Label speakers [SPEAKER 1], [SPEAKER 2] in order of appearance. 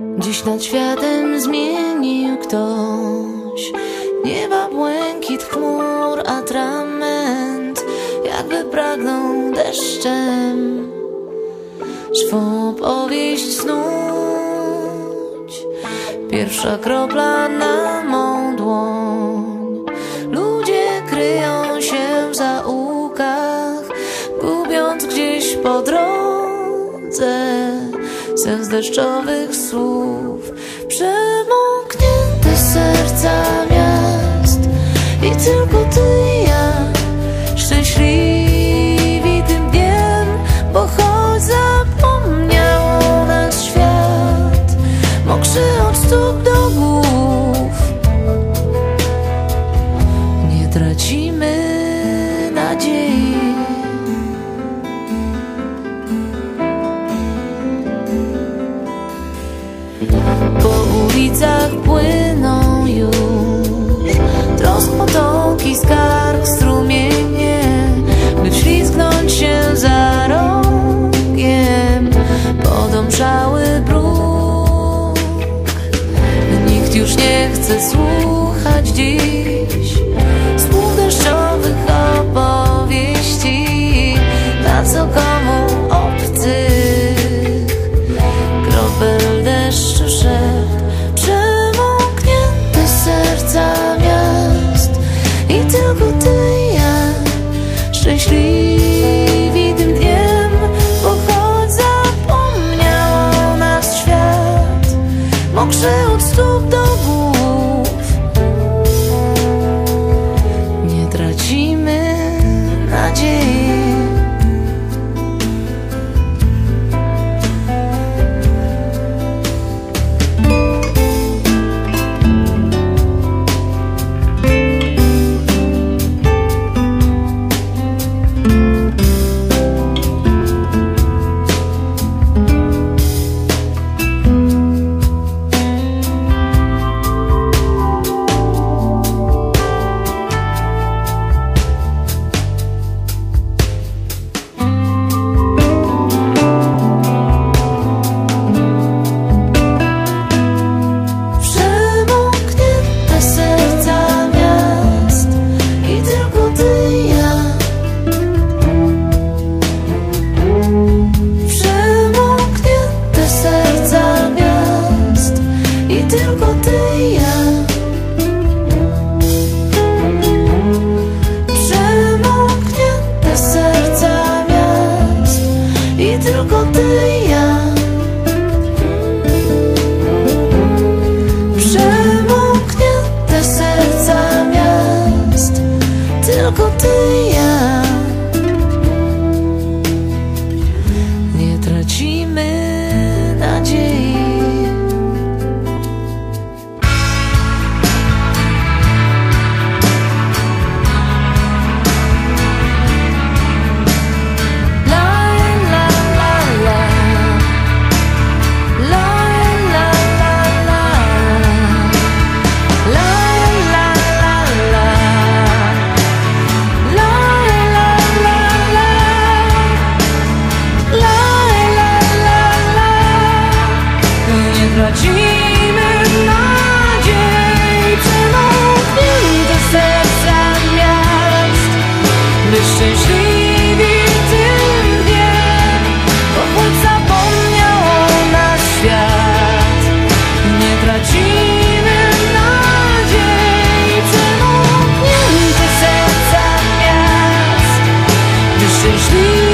[SPEAKER 1] Dziś nad światem zmienił ktoś. Nieba błękit chmur, atrament. Jakby pragnął deszczem Swą powieść snuć. Pierwsza kropla na mą dłoń. Ludzie kryją się w zaułkach Gubiąc gdzieś po drodze Sens deszczowych słów. Przemoknięte serca miast I tylko ty już nie chce słuchać dziś. Słów deszczowych opowieści Na co komu obcych. Kropel deszczu szept Przemoknięte serca miast. I tylko ty i ja Szczęśliwi Mokrzy od stóp do głów Tracimy nadzieję ceną knięte serca miast. My tym dnie Bo choć o nas świat. Nie tracimy nadziei ceną knięte serca miast. My szczęśliwi